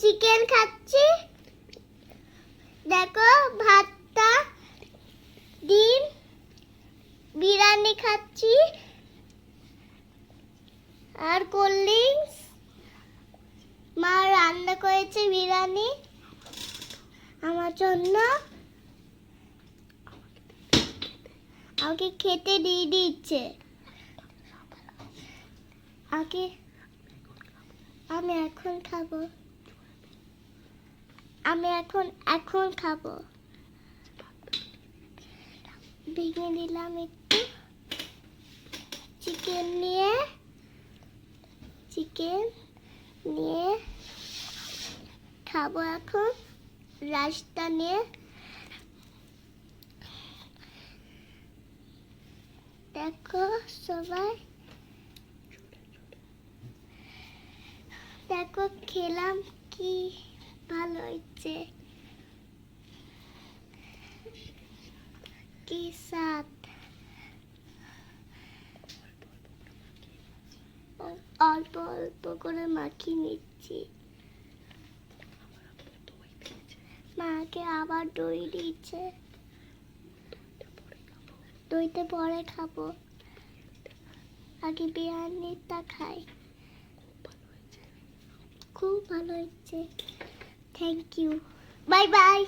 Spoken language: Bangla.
চিকেন খাচ্ছি। দেখো, ভাতটা, ডিম, বিরিয়ানি খাচ্ছি। আর কোল্ড ড্রিঙ্কস। মা রান্না করেছে বিরিয়ানি। আমার জন্য। আমাকে খেতে দিয়ে দিচ্ছে আগে আমি এখন খাব। আমি এখন এখন খাব। ভেঙে দিলাম একটু। চিকেন নিয়ে চিকেন নিয়ে খাব এখন। রাইসটা নিয়ে। দেখো সবাই। দেখো খেলাম কি ভালো হয়েছে। কি স্বাদ? অল্প অল্প করে মাখিয়ে নিচ্ছি। মাকে আবার দই দিচ্ছে দইতে পরে খাব। আগে বিরিয়ানিটা খাই। খুব ভালো হয়েছে। Thank you. Bye bye.